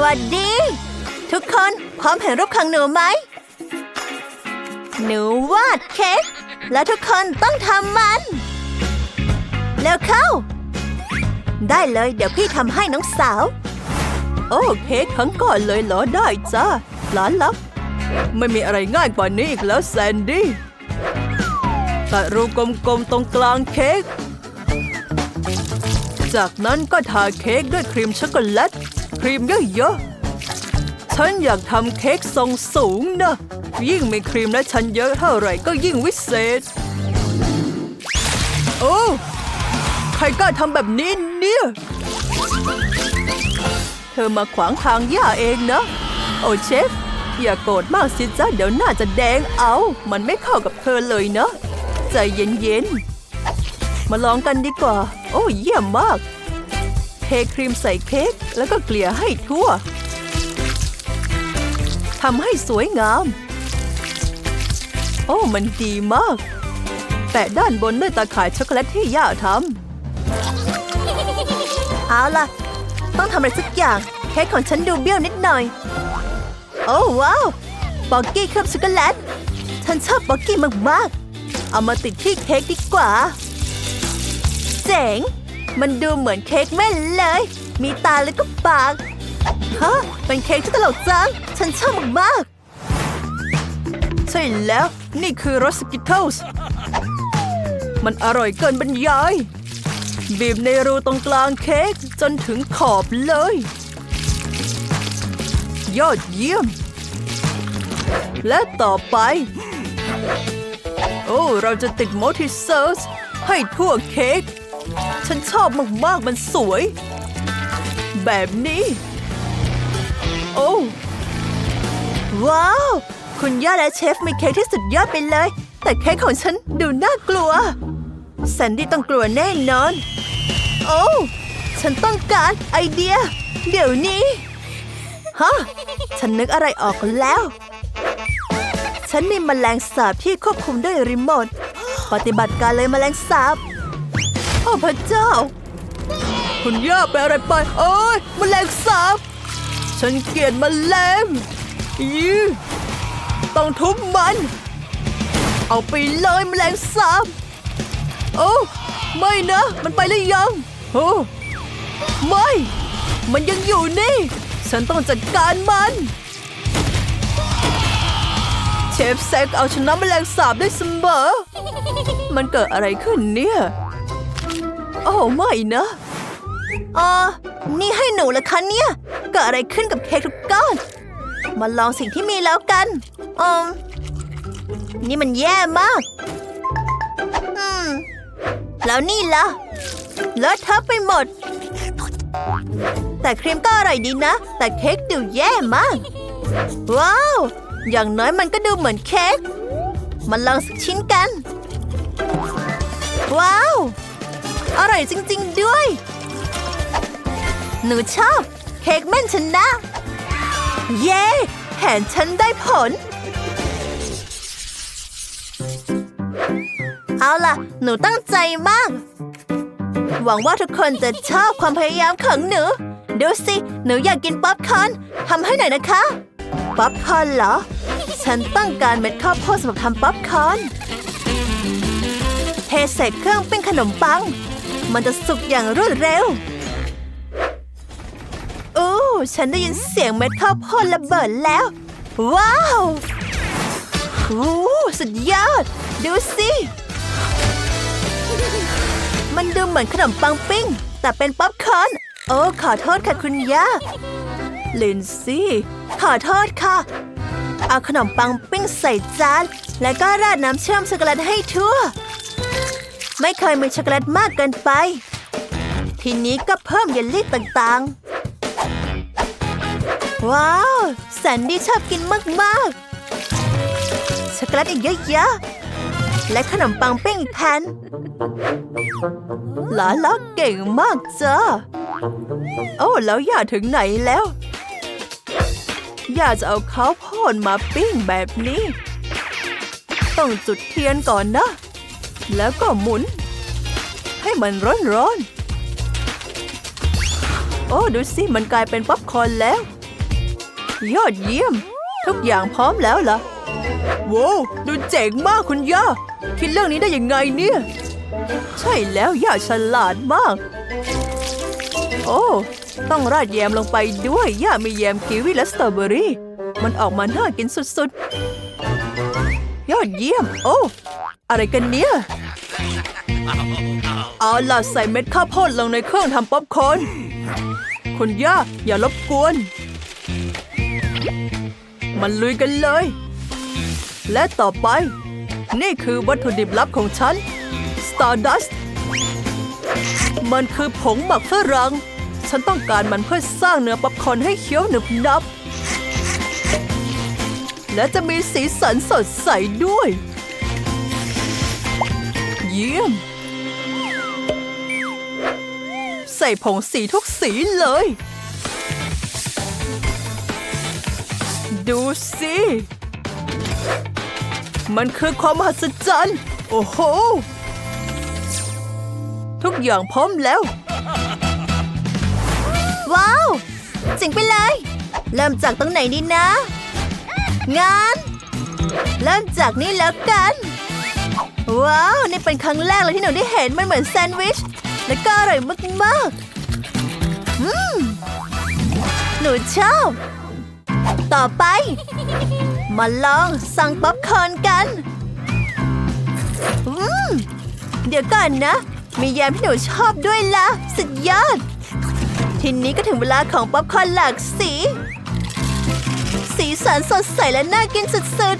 หวัดดี ทุกคนพร้อมเห็นรูปของหนูไหม หนูวาดเค้กและทุกคนต้องทำมัน แล้วเข้า ได้เลยเดี๋ยวพี่ทำให้น้องสาว โอ้เค้กทั้งก้อนเลยเหรอได้จ้าหลานลับ ไม่มีอะไรง่ายกว่านี้อีกแล้วแซนดี้ตัดรูกลมๆตรงกลางเค้กจากนั้นก็ทาเค้กด้วยครีมช็อกโกแลต รีมเยอะๆ ฉันอยากทำเค้กทรงสูงนะ ยิ่งมีครีมและฉันเยอะเท่าไหร่ก็ยิ่งวิเศษ โอ้ ใครกล้าทำแบบนี้เนี่ย เธอมาขวางทางย่าเองนะ โอ้เชฟ อย่าโกรธมากสิจ้าเดี๋ยวหน้าจะแดงเอา มันไม่เข้ากับเธอเลยนะ ใจเย็นๆ มาลองกันดีกว่า โอ้เยี่ยมมาก เทครีมใส่เค้กแล้วก็เกลี่ยให้ทั่วทำให้สวยงาม โอ้ มันดีมากแปะด้านบนด้วยตาข่ายช็อกโกแลตที่ย่าทำเอาล่ะ ต้องทำอะไรสักอย่าง เค้กของฉันดูเบี้ยวนิดหน่อย โอ้ว้าวบอกกี้เคลือบช็อกโกแลต ฉันชอบบอกกี้มากๆ เอามาติดที่เค้กดีกว่า เจ๋ง มันดูเหมือนเค้กแม่นเลย มีตาแล้วก็ปาก ฮะ เป็นเค้กที่ตลกจัง ฉันชอบมากๆใช่แล้ว นี่คือรสสกิทเทิลส์มันอร่อยเกินบรรยาย บีบในรูตรงกลางเค้กจนถึงขอบเลย ยอดเยี่ยม และต่อไป โอ้ เราจะติดโมทิเซอร์สให้ทั่วเค้ก ฉันชอบมากๆมันสวย แบบนี้ โอ้ว้าว คุณย่าและเชฟมีเค้กที่สุดยอดไปเลย แต่เค้กของฉันดูน่ากลัวแซนดี้ต้องกลัวแน่นอน โอ้ฉันต้องการไอเดีย เดี๋ยวนี้ ฮะ ฉันนึกอะไรออกแล้ว ฉันมีแมลงสาบที่ควบคุมด้วยรีโมท ปฏิบัติการเลยแมลงสาบ อ้พระเจ้า คุณย่าไปอะไรไปโอ้ยแมลงสาบ ฉันเกลียดมแมลงยีต้องทุบมัน เอาไปเลยแมลงสาบ โอ้ไม่นะ มันไปหรือยัง โอ้ไม่ มันยังอยู่นี่ ฉันต้องจัดการมันเชฟแซกเอาชนะแมลงสาบได้เสมอ มันเกิดอะไรขึ้นเนี่ย โอ้ไม่นะอ่านี่ให้หนูเหรอคะเนี่ยเกิดอะไรขึ้นกับเค้กทุกก้อน มาลองสิ่งที่มีแล้วกันอืมนี่มันแย่มาก อืม แล้วนี่ล่ะเลอะเทอะไปหมด แต่ครีมก็อร่อยดีนะ แต่เค้กดูแย่มาก ว้าว อย่างน้อยมันก็ดูเหมือนเค้กมาลองสักชิ้นกัน ว้าว อร่อยจริง ๆ ด้วย หนูชอบ เค้กแม่นชนะ เย้แผนฉันได้ผล เอาล่ะ หนูตั้งใจมาก หวังว่าทุกคนจะชอบความพยายามของหนู ดูสิ หนูอยากกินป๊อปคอร์นทำให้หน่อยนะคะ ป๊อปคอร์นเหรอ ฉันต้องการเม็ดข้าวโพดสำหรับทำป๊อปคอร์นเทใส่เครื่องปิ้งขนมปัง มันจะสุกอย่างรวดเร็ว โอ้ฉันได้ยินเสียงเม็ดข้าวโพดระเบิดแล้ว ว้าวโอ้สุดยอด ดูสิ มันดูเหมือนขนมปังปิ้ง แต่เป็นป๊อปคอร์นโอ้ขอโทษค่ะคุณย่าลินซี่ขอโทษค่ะ เอาขนมปังปิ้งใส่จาน แล้วก็ราดน้ำเชื่อมช็อกโกแลตให้ทั่ว ไม่เคยมีช็อกโกแลตมากเกินไป ทีนี้ก็เพิ่มเยลลี่ต่างๆ ว้าวแซนดี้ชอบกินมากๆ ช็อกโกแลตอีกเยอะๆ และขนมปังเป้งอีกแผ่นหลาล้อเก่งมากจ้าโอ้แล้วย่าถึงไหนแล้วย่าจะเอาข้าวโพดมาปิ้งแบบนี้ ต้องจุดเทียนก่อนนะ แล้วก็หมุน ให้มันร้อนๆโอ้ดูสิมันกลายเป็นป๊อปคอร์นแล้ว ยอดเยี่ยม ทุกอย่างพร้อมแล้วเหรอว้าวดูเจ๋งมากคุณย่า คิดเรื่องนี้ได้ยังไงเนี่ย ใช่แล้วย่าฉลาดมาก โอ้ต้องราดแยมลงไปด้วยย่ามีแยมกีวีและสตรอเบอรี่ มันออกมาน่ากินสุดๆ ยอดเยี่ยม โอ้ อะไรกันเนี่ย เอาล่ะใส่เม็ดข้าวโพดลงในเครื่องทำป๊อปคอร์นคุณย่าอย่ารบกวน มันลุยกันเลย และต่อไป นี่คือวัตถุดิบลับของฉัน Stardust มันคือผงหมักฝรั่งฉันต้องการมันเพื่อสร้างเนื้อป๊อปคอร์นให้เคี้ยวหนึบหนับ และจะมีสีสันสดใสด้วย เยี่ยม ใส่ผงสีทุกสีเลย ดูสิ มันคือความมหัศจรรย์ โอ้โห ทุกอย่างพร้อมแล้ว ว้าวเจ๋งไปเลย เริ่มจากตรงไหนดีนะ งานเริ่มจากนี่แล้วกัน ว้าว นี่เป็นครั้งแรกเลยที่หนูได้เห็นมันเหมือนแซนด์วิช และก็อร่อยมากๆอืมหนูชอบ ต่อไป มาลองสั่งป๊อปคอร์นกันอืมเดี๋ยวก่อนนะ มีแยมที่หนูชอบด้วยล่ะสุดยอด ทีนี้ก็ถึงเวลาของป๊อปคอร์นหลากสี สีสันสดใสและน่ากินสุด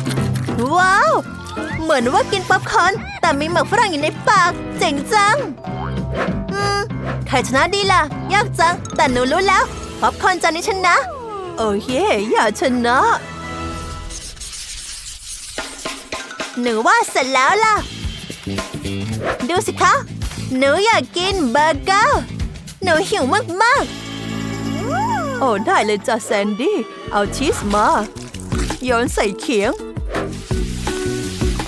ๆ ว้าว เหมือนว่ากินป๊อปคอร์นแต่มีหมักฝรั่งอยู่ในปาก เจ๋งจัง อืม ใครชนะดีล่ะ ยากจัง แต่หนูรู้แล้ว ป๊อปคอร์นจานนี้ชนะ โอ้เย่อย่าชนะ หนูว่าเสร็จแล้วล่ะ ดูสิคะ หนูอยากกินเบอร์เกอร์ หนูหิวมากๆ โอ้ได้เลยจ้ะแซนดี้ เอาชีสมาโยนใส่เขียง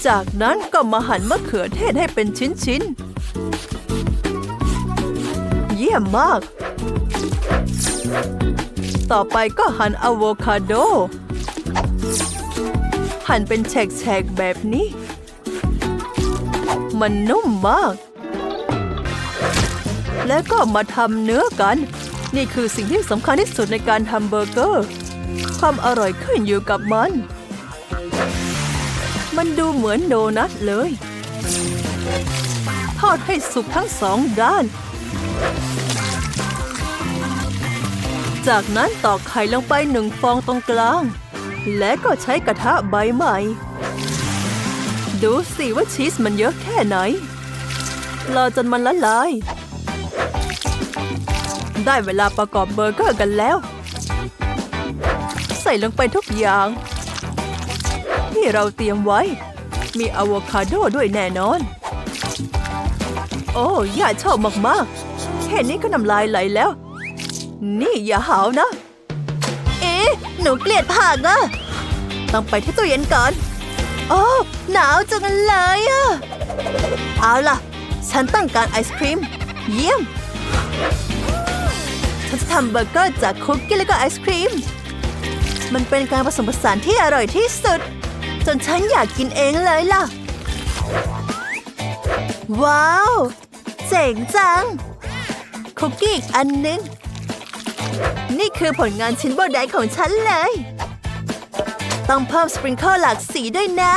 จากนั้นก็มาหั่นมะเขือเทศให้เป็นชิ้นๆ เยี่ยมมาก ต่อไปก็หั่นอะโวคาโด หั่นเป็นแฉกๆ แบบนี้ มันนุ่มมาก แล้วก็มาทำเนื้อกัน นี่คือสิ่งที่สำคัญที่สุดในการทำเบอร์เกอร์ ความอร่อยขึ้นอยู่กับมัน มันดูเหมือนโดนัทเลย ทอดให้สุกทั้งสองด้าน จากนั้นตอกไข่ลงไปหนึ่งฟองตรงกลาง และก็ใช้กระทะใบใหม่ ดูสิว่าชีสมันเยอะแค่ไหนรอจนมันละลาย ได้เวลาประกอบเบอร์เกอร์กันแล้ว ใส่ลงไปทุกอย่าง ที่เราเตรียมไว้ มีอะโวคาโดด้วยแน่นอน โอ้ย่าชอบมากๆ แค่นี้ก็น้ำลายไหลแล้ว นี่อย่าหาวนะ เอ๊ะ หนูเกลียดผักอะต้องไปที่ตู้เย็นก่อนโอ้หนาวจังเลยอะเอาล่ะ ฉันต้องการไอศครีม เยี่ยม ฉันจะทำเบอร์เกอร์จากคุกกี้และก็ไอศครีม มันเป็นการผสมผสานที่อร่อยที่สุด จนฉันอยากกินเองเลยล่ะ ว้าว เจ๋งจัง คุกกี้อีกอันนึง นี่คือผลงานชิ้นโบแดงของฉันเลย ต้องเพิ่มสปริงเกิลหลากสีด้วยนะ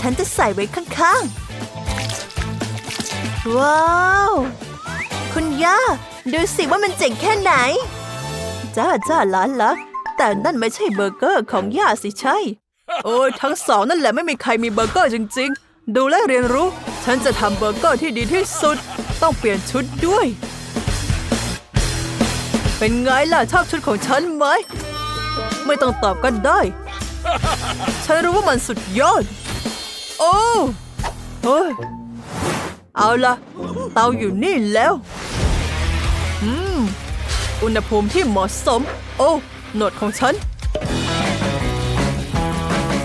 ฉันจะใส่ไว้ข้างๆ ว้าว คุณย่า ดูสิว่ามันเจ๋งแค่ไหน จ้าจ้าหลานละแต่นั่นไม่ใช่เบอร์เกอร์ของย่าสิใช่ โอ้ทั้งสองนั่นแหละไม่มีใครมีเบอร์เกอร์จริง ๆ ดูและเรียนรู้ ฉันจะทำเบอร์เกอร์ที่ดีที่สุด ต้องเปลี่ยนชุดด้วย เป็นไงล่ะชอบชุดของฉันไหม ไม่ต้องตอบก็ได้ ฉันรู้ว่ามันสุดยอด โอ้เฮ้ยเอาละเตาอยู่นี่แล้ว อุณหภูมิที่เหมาะสม โอ้หนวดของฉัน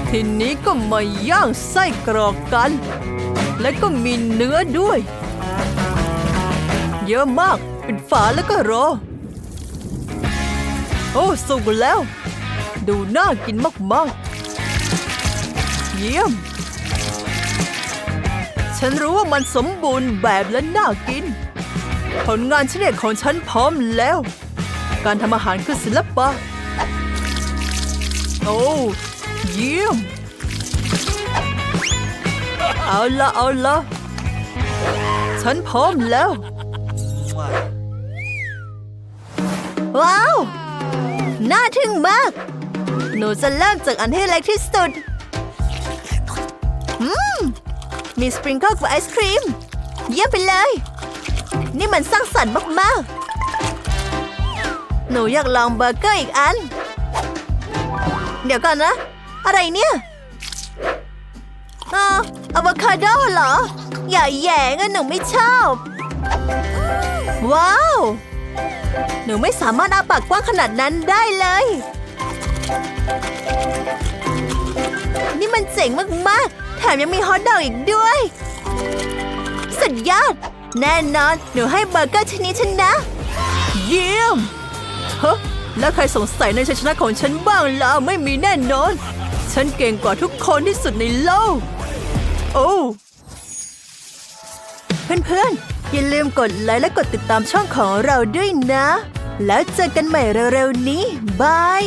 ทีนี้ก็มาย่างไส้กรอกกัน และก็มีเนื้อด้วย เยอะมากปิดฝาแล้วก็รอ โอ้สุกแล้ว ดูน่ากินมากๆ เยี่ยม ฉันรู้ว่ามันสมบูรณ์แบบและน่ากิน ผลงานชิ้นเอกของฉันพร้อมแล้ว การทำอาหารคือศิลปะ โอ้ เยี่ยม เอาละเอาละฉันพร้อมแล้ว ว้าว น่าทึ่งมาก หนูจะเริ่มจากอันที่เล็กที่สุดอืมมีสปริงเกิลกับไอศครีม เยี่ยมไปเลย นี่มันสร้างสรรค์มากๆ หนูอยากลองเบอร์เกอร์อีกอัน เดี๋ยวก่อนนะ อะไรเนี่ยอ๋ออะโวคาโดเหรอ อย่าแย่งอะหนูไม่ชอบ ว้าว หนูไม่สามารถอาปากกว้างขนาดนั้นได้เลย นี่มันเจ๋งมากๆ แถมยังมีฮอทดอกอีกด้วย สุดยอด แน่นอน หนูให้เบอร์เกอร์ชนิดฉันนะเยี่ยม ฮะแล้วใครสงสัยในชัยชนะของฉันบ้างล่ะไม่มีแน่นอน ฉันเก่งกว่าทุกคนที่สุดในโลก โอ้เพื่อนๆ อย่าลืมกดไลค์และกดติดตามช่องของเราด้วยนะ แล้วเจอกันใหม่เร็วๆนี้ บาย